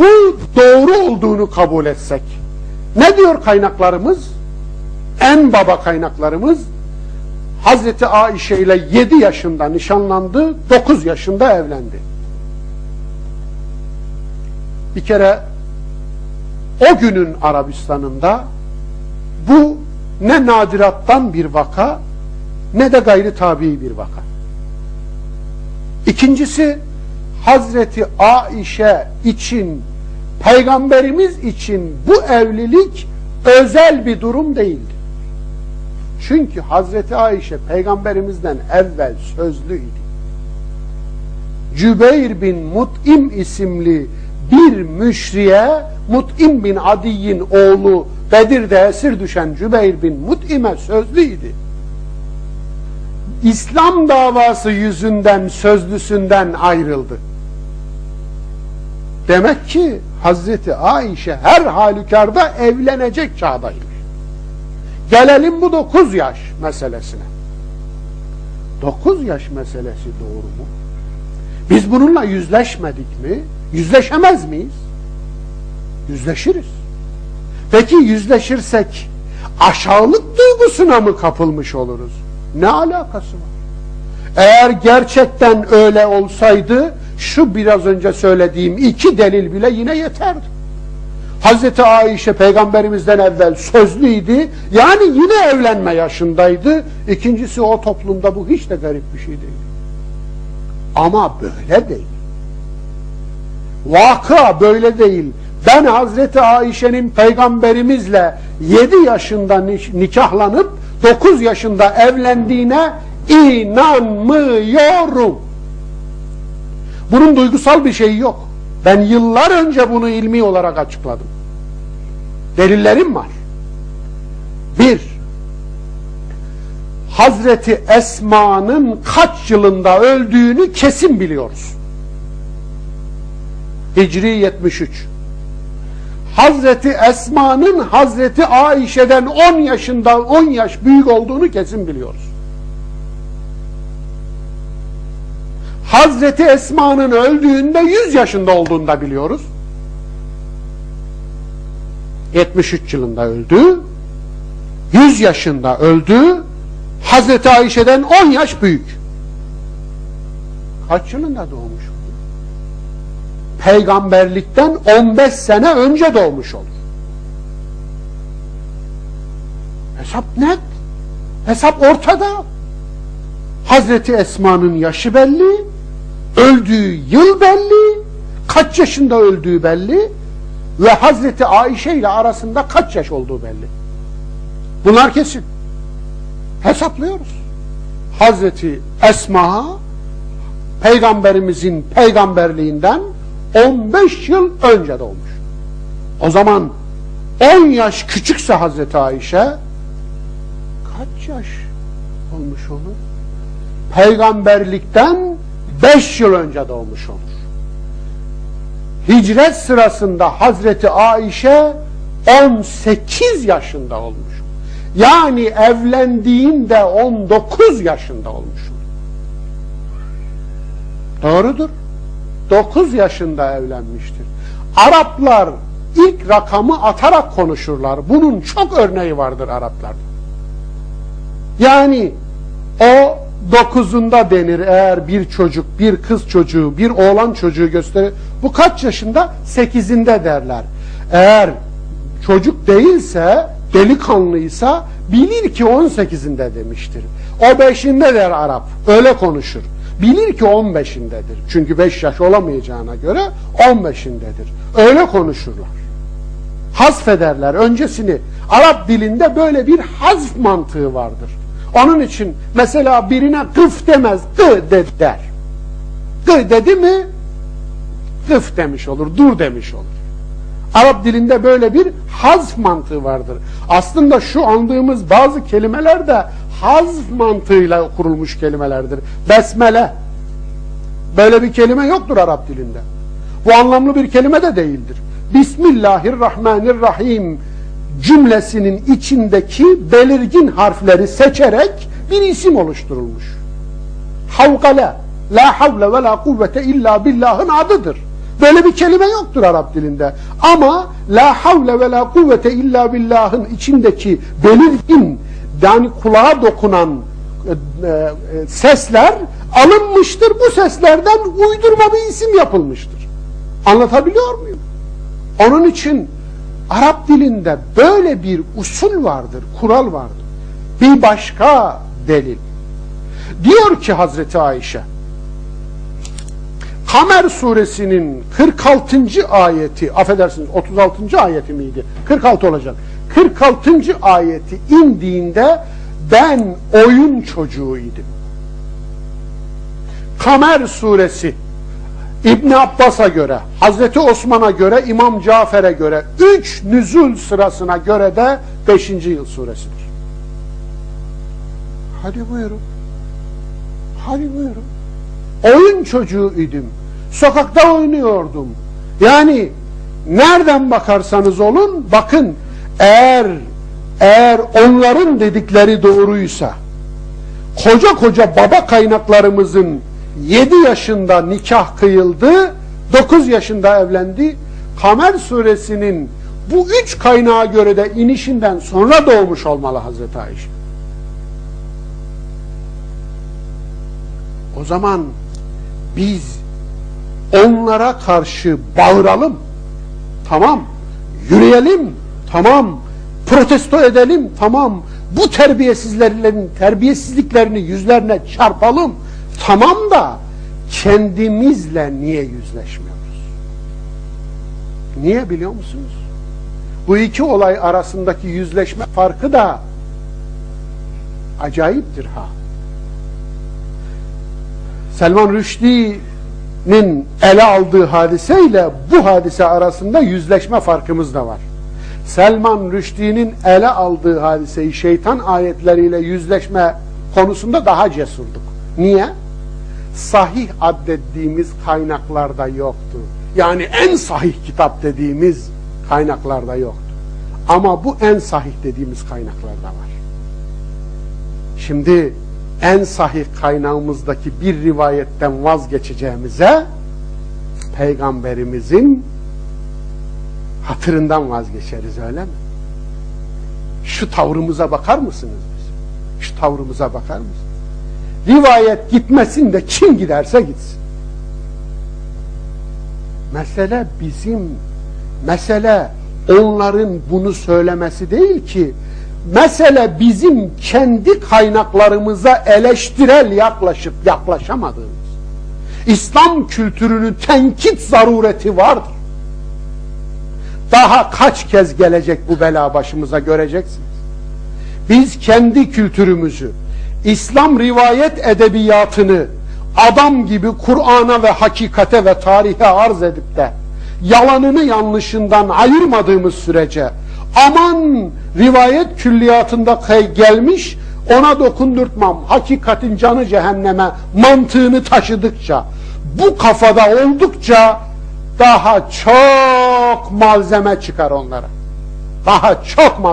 bu doğru olduğunu kabul etsek ne diyor kaynaklarımız? En baba kaynaklarımız Hazreti Aişe ile 7 yaşında nişanlandı, 9 yaşında evlendi. Bir kere o günün Arabistan'ında bu ne nadirattan bir vaka ne de gayri tabii bir vaka. İkincisi Hazreti Aişe için Peygamberimiz için bu evlilik özel bir durum değildi. Çünkü Hazreti Ayşe peygamberimizden evvel sözlüydü. Cübeyr bin Mut'im isimli bir müşriye Mut'im bin Adiy'in oğlu Bedir'de esir düşen Cübeyr bin Mut'im'e sözlüydü. İslam davası yüzünden sözlüsünden ayrıldı. Demek ki Hazreti Ayşe her halükarda evlenecek çağdaymış. Gelelim bu 9 yaş meselesine. 9 yaş meselesi doğru mu? Biz bununla yüzleşmedik mi? Yüzleşemez miyiz? Yüzleşiriz. Peki yüzleşirsek aşağılık duygusuna mı kapılmış oluruz? Ne alakası var? Eğer gerçekten öyle olsaydı şu biraz önce söylediğim iki delil bile yine yeterdi. Hazreti Ayşe peygamberimizden evvel sözlüydü. Yani yine evlenme yaşındaydı. İkincisi o toplumda bu hiç de garip bir şey değil. Ama böyle değil. Vaka böyle değil. Ben Hazreti Ayşe'nin peygamberimizle 7 yaşında nikahlanıp 9 yaşında evlendiğine inanmıyorum. Bunun duygusal bir şeyi yok. Ben yıllar önce bunu ilmi olarak açıkladım. Delillerim var. Bir, Hazreti Esma'nın kaç yılında öldüğünü kesin biliyoruz. Hicri 73. Hazreti Esma'nın Hazreti Ayşe'den 10 yaşında 10 yaş büyük olduğunu kesin biliyoruz. Hazreti Esma'nın öldüğünde 100 yaşında olduğunu da biliyoruz. 73 yılında öldü. 100 yaşında öldü. Hazreti Ayşe'den 10 yaş büyük. Kaç yılında doğmuş olur? Peygamberlikten 15 sene önce doğmuş olur. Hesap net. Hesap ortada. Hazreti Esma'nın yaşı belli, öldüğü yıl belli, kaç yaşında öldüğü belli ve Hazreti Ayşe ile arasında kaç yaş olduğu belli. Bunlar kesin. Hesaplıyoruz. Hazreti Esma peygamberimizin peygamberliğinden 15 yıl önce doğmuş. O zaman 10 yaş küçükse Hazreti Ayşe kaç yaş olmuş olur? Peygamberlikten 5 yıl önce doğmuş olur. Hicret sırasında Hazreti Ayşe 18 yaşında olmuş. Yani evlendiğinde 19 yaşında olmuş. Doğrudur. 9 yaşında evlenmiştir. Araplar ilk rakamı atarak konuşurlar. Bunun çok örneği vardır Araplarda. Yani o dokuzunda denir eğer bir çocuk, bir kız çocuğu, bir oğlan çocuğu gösterir. Bu kaç yaşında? Sekizinde derler. Eğer çocuk değilse, delikanlıysa bilir ki on sekizinde demiştir. O beşinde der Arap. Öyle konuşur. Bilir ki on beşindedir. Çünkü beş yaş olamayacağına göre on beşindedir. Öyle konuşurlar. Hasfederler öncesini. Arap dilinde böyle bir hazf mantığı vardır. Onun için mesela birine kıf demez, gı de der. Gı dedi mi kıf demiş olur, dur demiş olur. Arap dilinde böyle bir hazf mantığı vardır. Aslında şu andığımız bazı kelimeler de hazf mantığıyla kurulmuş kelimelerdir. Besmele. Böyle bir kelime yoktur Arap dilinde. Bu anlamlı bir kelime de değildir. Bismillahirrahmanirrahim cümlesinin içindeki belirgin harfleri seçerek bir isim oluşturulmuş. Havkale, la havle ve la kuvvete illa billahın adıdır. Böyle bir kelime yoktur Arap dilinde. Ama la havle ve la kuvvete illa billah'ın içindeki belirgin yani kulağa dokunan e, e, sesler alınmıştır. Bu seslerden uydurma bir isim yapılmıştır. Anlatabiliyor muyum? Onun için Arap dilinde böyle bir usul vardır, kural vardır. Bir başka delil. Diyor ki Hazreti Ayşe, Kamer suresinin 46. ayeti, affedersiniz 36. ayeti miydi? 46 olacak. 46. ayeti indiğinde ben oyun çocuğuydum. Kamer suresi İbn Abbas'a göre, Hazreti Osman'a göre, İmam Cafer'e göre, üç nüzul sırasına göre de 5. yıl suresidir. Hadi buyurun. Hadi buyurun. Oyun çocuğuydum. Sokakta oynuyordum. Yani nereden bakarsanız olun, bakın eğer eğer onların dedikleri doğruysa, koca koca baba kaynaklarımızın 7 yaşında nikah kıyıldı, 9 yaşında evlendi. Kamer suresinin bu üç kaynağa göre de inişinden sonra doğmuş olmalı Hazreti Ayşe. O zaman biz onlara karşı bağıralım. Tamam. Yürüyelim. Tamam. Protesto edelim. Tamam. Bu terbiyesizlerin terbiyesizliklerini yüzlerine çarpalım. Tamam da kendimizle niye yüzleşmiyoruz? Niye biliyor musunuz? Bu iki olay arasındaki yüzleşme farkı da acayiptir ha. Selman Rushdie'nin ele aldığı hadiseyle bu hadise arasında yüzleşme farkımız da var. Selman Rushdie'nin ele aldığı hadiseyi şeytan ayetleriyle yüzleşme konusunda daha cesurduk. Niye? Sahih addettiğimiz kaynaklarda yoktu. Yani en sahih kitap dediğimiz kaynaklarda yoktu. Ama bu en sahih dediğimiz kaynaklarda var. Şimdi en sahih kaynağımızdaki bir rivayetten vazgeçeceğimize peygamberimizin hatırından vazgeçeriz öyle mi? Şu tavrımıza bakar mısınız? Şu tavrımıza bakar mısınız? Rivayet gitmesin de kim giderse gitsin. Mesele bizim, mesele onların bunu söylemesi değil ki, mesele bizim kendi kaynaklarımıza eleştirel yaklaşıp yaklaşamadığımız. İslam kültürünün tenkit zarureti vardır. Daha kaç kez gelecek bu bela başımıza göreceksiniz. Biz kendi kültürümüzü, İslam rivayet edebiyatını adam gibi Kur'an'a ve hakikate ve tarihe arz edip de yalanını yanlışından ayırmadığımız sürece aman rivayet külliyatında gelmiş ona dokundurtmam hakikatin canı cehenneme mantığını taşıdıkça bu kafada oldukça daha çok malzeme çıkar onlara. Daha çok malzeme.